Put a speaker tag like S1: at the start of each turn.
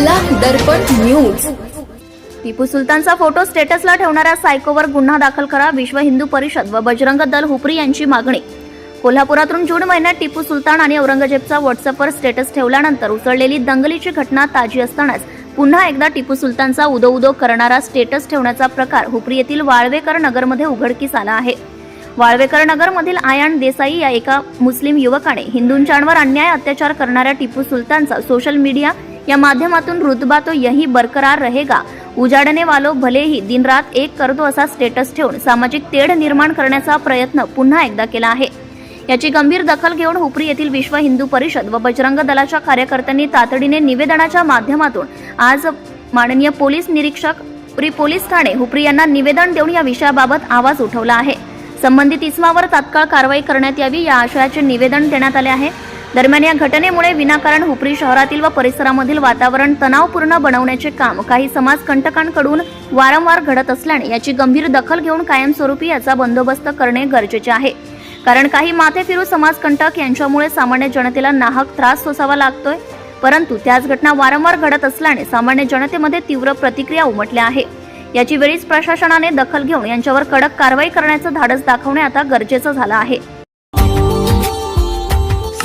S1: दर्पण news.
S2: Tipu सुलतानचा photo स्टेटसला ठेवणाऱ्या सायकोवर गुन्हा दाखल करा विश्व हिंदू परिषद व बजरंग दल हुपरी यांची मागणी. कोल्हापुरातून जून महिन्यात टिपू सुलतान आणि औरंगजेबचा व्हॉट्सअपवर स्टेटस ठेवल्यानंतर उसळलेली दंगलीची घटना ताजी असतानाच पुन्हा एकदा टिपू सुलतानचा उदो उदो करणारा स्टेटस ठेवण्याचा प्रकार हुपरी येथील वाळवेकर नगरमध्ये उघडकीस आला आहे. वाळवेकर नगरमधील आयान देसाई या एका मुस्लिम युवकाने हिंदूंच्यांवर अन्याय अत्याचार करणाऱ्या टिपू सुलतानचा सोशल मीडिया या माध्यमातून रुतबा तो यही बरकरार रहेगा. उजाडणे वालो भलेही दिनरात एक करतो असा स्टेटस ठेवून सामाजिक तेढ निर्माण करण्याचा प्रयत्न पुन्हा एकदा केला आहे. याची गंभीर दखल घेऊन हुपरी येथील विश्व हिंदू परिषद व बजरंग दलाच्या कार्यकर्त्यांनी तातडीने निवेदनाच्या माध्यमातून आज माननीय पोलीस निरीक्षक हुपरी पोलीस ठाणे हुपरी यांना निवेदन देऊन या विषयाबाबत आवाज उठवला आहे. संबंधित इस्मावर तात्काळ कारवाई करण्यात यावी या आशयाचे निवेदन देण्यात आले आहे. दरम्यान या घटनेमुळे विनाकारण हुपरी शहरातील व परिसरामधील वातावरण तणावपूर्ण बनवण्याचे काम काही समाजकंटकांकडून वारंवार घडत असल्याने याची गंभीर दखल घेऊन कायमस्वरूपी याचा बंदोबस्त करणे गरजेचे आहे. कारण काही माथेफिरू समाजकंटक यांच्यामुळे सामान्य जनतेला नाहक त्रास सोसावा लागतोय. परंतु त्याच घटना वारंवार घडत असल्याने सामान्य जनतेमध्ये तीव्र प्रतिक्रिया उमटल्या आहे. याची वेळीच प्रशासनाने दखल घेऊन यांच्यावर कडक कारवाई करण्याचं धाडस दाखवणे आता गरजेचं झालं आहे.